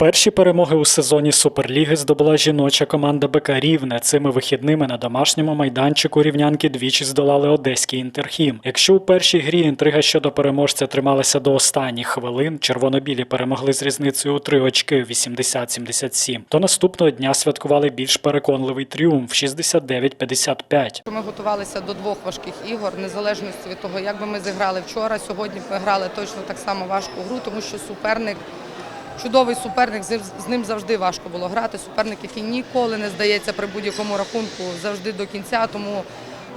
Перші перемоги у сезоні Суперліги здобула жіноча команда БК Рівне. Цими вихідними на домашньому майданчику рівнянки двічі здолали одеський інтерхім. Якщо у першій грі інтрига щодо переможця трималася до останніх хвилин, червонобілі перемогли з різницею у три очки 80-77, то наступного дня святкували більш переконливий тріумф 69-55. Ми готувалися до двох важких ігор, незалежності від того, як би ми зіграли вчора. Сьогодні ми грали точно так само важку гру, тому що суперник. Чудовий суперник, з ним завжди важко було грати. Суперник, який ніколи не здається при будь-якому рахунку завжди до кінця. Тому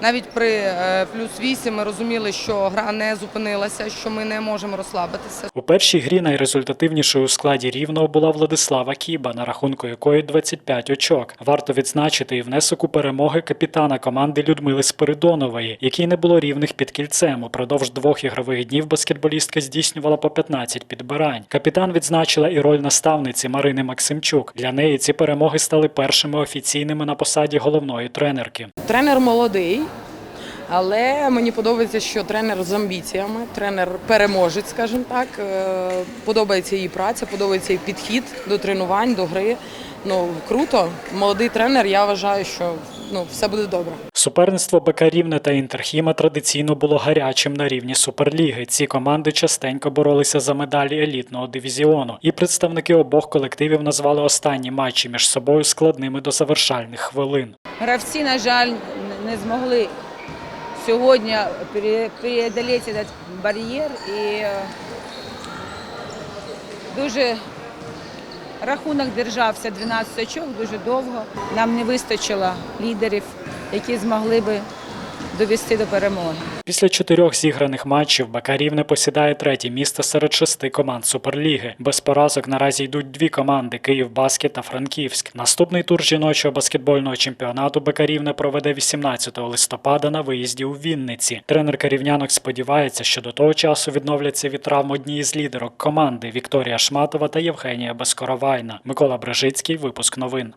навіть при е, плюс 8 ми розуміли, що гра не зупинилася, що ми не можемо розслабитися. У першій грі найрезультативнішою у складі рівного була Владислава Кіба, на рахунку якої 25 очок. Варто відзначити і внесок у перемоги капітана команди Людмили Спиридонової, якій не було рівних під кільцем. Упродовж двох ігрових днів баскетболістка здійснювала по 15 підбирань. Капітан відзначила і роль наставниці Марини Максимчук. Для неї ці перемоги стали першими офіційними на посаді головної тренерки. Тренер молодий, але мені подобається, що тренер з амбіціями, тренер переможець, скажімо так. Е, Подобається її праця, подобається її підхід до тренувань, до гри. Ну круто. Молодий тренер. Я вважаю, що ну все буде добре. Суперництво БК Рівне та Інтерхіма традиційно було гарячим на рівні Суперліги. Ці команди частенько боролися за медалі елітного дивізіону, і представники обох колективів назвали останні матчі між собою складними до завершальних хвилин. Гравці, на жаль, не змогли сьогодні преодолеть этот бар'єр і е, дуже рахунок держався 12 очок дуже довго. Нам не вистачило лідерів, які змогли би довести до перемоги. Після чотирьох зіграних матчів БК Рівне посідає третє місце серед шести команд Суперліги. Без поразок наразі йдуть дві команди Київ Баскет та Франківськ. Наступний тур жіночого баскетбольного чемпіонату БК Рівне проведе 18 листопада на виїзді у Вінниці. Тренерка рівнянок сподівається, що до того часу відновляться від травм однієї з лідерок команди Вікторія Шматова та Євгенія Безкоровайна. Микола Брежицький, випуск новин.